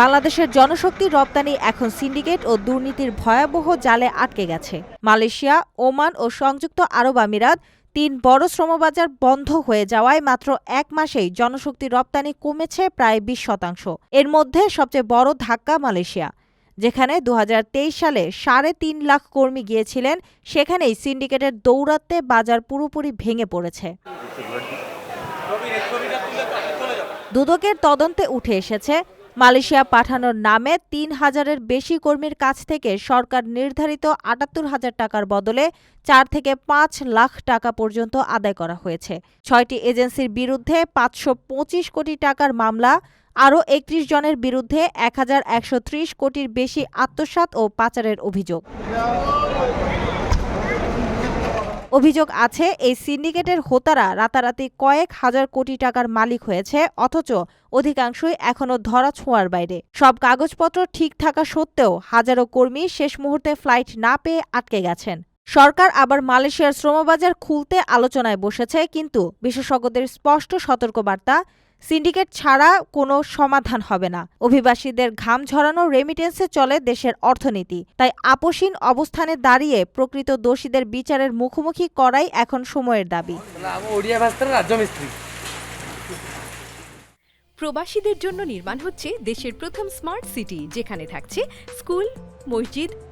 বাংলাদেশের জনশক্তি রপ্তানি এখন সিন্ডিকেট ও দুর্নীতির ভয়াবহ জালে আটকে গেছে। মালয়েশিয়া, ওমান ও সংযুক্ত আরব আমিরাত তিন বড় শ্রমবাজার বন্ধ হয়ে যাওয়ায় মাত্র এক মাসেই জনশক্তি রপ্তানি কমেছে প্রায় বিশ শতাংশ। এর মধ্যে সবচেয়ে বড় ধাক্কা মালয়েশিয়া, যেখানে দু হাজার তেইশ সালে সাড়ে তিন লাখ কর্মী গিয়েছিলেন, সেখানেই সিন্ডিকেটের দৌরাত্মে বাজার পুরোপুরি ভেঙে পড়েছে। দুদকের তদন্তে উঠে এসেছে মালয়েশিয়া পাঠানোর নামে তিন হাজারের বেশি কর্মীর কাছ থেকে সরকার নির্ধারিত আটাত্তর হাজার টাকার বদলে চার থেকে পাঁচ লাখ টাকা পর্যন্ত আদায় করা হয়েছে। ছয়টি এজেন্সির বিরুদ্ধে পাঁচশো পঁচিশ কোটি টাকার মামলা, আরও একত্রিশ জনের বিরুদ্ধে এক হাজার একশো ত্রিশ কোটির বেশি আত্মসাৎ ও পাচারের অভিযোগ। অভিযোগ আছে, এই সিন্ডিকেটের হোতারা রাতারাতি কয়েক হাজার কোটি টাকার মালিক হয়েছে, অথচ অধিকাংশই এখনও ধরা ছোঁয়ার বাইরে। সব কাগজপত্র ঠিক থাকা সত্ত্বেও হাজারো কর্মী শেষ মুহূর্তে ফ্লাইট না পেয়ে আটকে গেছেন। সরকার আবার মালয়েশিয়ার শ্রমবাজার খুলতে আলোচনায় বসেছে, কিন্তু বিশেষজ্ঞদের স্পষ্ট সতর্কবার্তা সিন্ডিকেট ছাড়া কোনো সমাধান হবে না। অভিবাসীদের ঘাম ঝরানো রেমিটেন্সে চলে দেশের অর্থনীতি। তাই আপোষহীন অবস্থানে দাঁড়িয়ে প্রকৃত দোষীদের বিচারের মুখোমুখি করাই এখন সময়ের দাবি। প্রবাসীদের জন্য নির্মাণ হচ্ছে দেশের প্রথম স্মার্ট সিটি যেখানে থাকছে স্কুল মসজিদ